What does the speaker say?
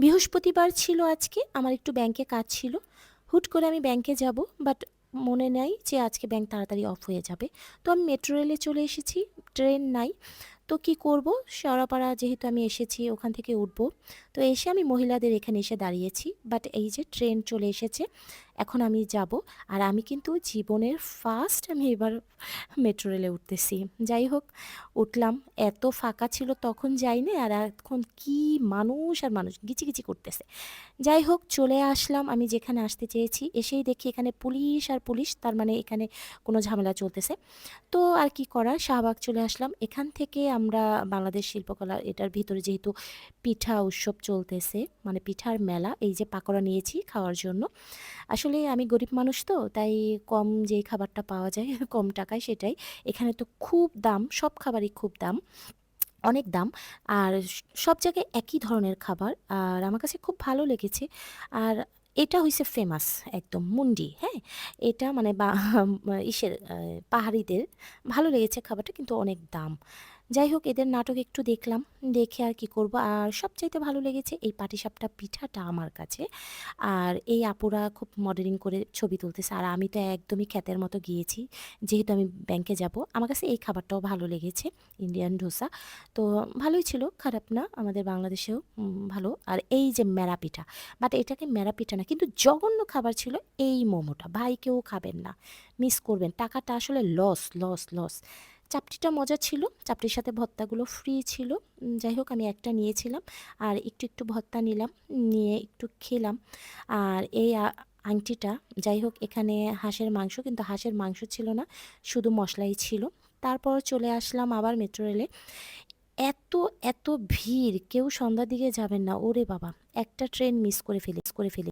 বৃহস্পতিবার ছিল আজকে, আমার একটু ব্যাংকে কাজ ছিল। হুট করে আমি ব্যাংকে যাব বাট মনে নেই যে আজকে ব্যাংক তাড়াতাড়ি অফ হয়ে যাবে। তো আমি মেট্রো রেলে চলে এসেছি ট্রেন নাই। তো কি করব? শেওড়াপাড়া যেহেতু আমি এসেছি, ওখান থেকে উঠব। তো এসে আমি মহিলাদের এখানে এসে দাঁড়িয়েছি। বাট এই যে ট্রেন চলে এসেছে, এখন আমি যাব। আর আমি কিন্তু জীবনের ফার্স্ট আমি এবার মেট্রো রেলে উঠতেছি। যাই হোক, উঠলাম। এত ফাঁকা ছিল, তখন যাইনি। আর এখন কি মানুষ আর মানুষ গিচি করতেছে। যাই হোক, চলে আসলাম। আমি যেখানে আসতে চেয়েছি, এসেই দেখি এখানে পুলিশ আর পুলিশ, তার মানে এখানে কোনো ঝামেলা চলতেছে। তো আর কি করার? শাহবাগ চলে আসলাম। এখান থেকে আমরা বাংলাদেশ শিল্পকলা এটার ভিতরে যেহেতু পিঠা উৎসব চলতেছে মানে পিঠার মেলা, এই যে পাকোড়া নিয়েছি খাওয়ার জন্য। আসলে আমি গরিব মানুষ তো, তাই কম যেই খাবারটা পাওয়া যায়, কম টাকায় সেটাই। এখানে তো খুব দাম, সব খাবারই খুব দাম, অনেক দাম। আর সব জায়গায় একই ধরনের খাবার। আর আমার কাছে খুব ভালো লেগেছে। আর এটা হইছে ফেমাস একদম মুন্ডি হ্যাঁ? এটা মানে বা ইসের পাহাড়িদের ভালো লেগেছে খাবারটা কিন্তু অনেক দাম। যাই হোক, এদের নাটক একটু দেখলাম, দেখে আর কি করব। আর সবচাইতে ভালো লেগেছে এই পাটিসাপটা পিঠাটা আমার কাছে। আর এই আপুরা খুব মডেলিং করে ছবি তুলতেছে। আর আমি তো একদমই খ্যাতের মতো গিয়েছি, যেহেতু আমি ব্যাংকে যাব। আমার কাছে এই খাবারটাও ভালো লেগেছে ইন্ডিয়ান ডোসা তো ভালোই ছিল, খারাপ না, আমাদের বাংলাদেশেও ভালো। আর এই যে মেরা পিঠা বাট এটাকে মেরা পিঠা না। কিন্তু জঘন্য খাবার ছিল এই মোমোটা। ভাই কেউ খাবেন না। মিস করবেন। টাকাটা আসলে লস লস লস চাপটিটা মজা ছিল। চাপটির সাথে ভত্তাগুলো ফ্রি ছিল। যাই হোক, আমি একটা নিয়েছিলাম। আর একটু একটু ভত্তা নিলাম। নিয়ে একটু খেলাম। আর এই আংটিটা, যাই হোক, এখানে হাঁসের মাংস, কিন্তু হাঁসের মাংস ছিল না। শুধু মশলাই ছিল। তারপর চলে আসলাম আবার মেট্রো রেলে এত এত ভিড়। কেউ সন্ধ্যার দিকে যাবেন না। ওরে বাবা! একটা ট্রেন মিস করে ফেলে করে ফেলে।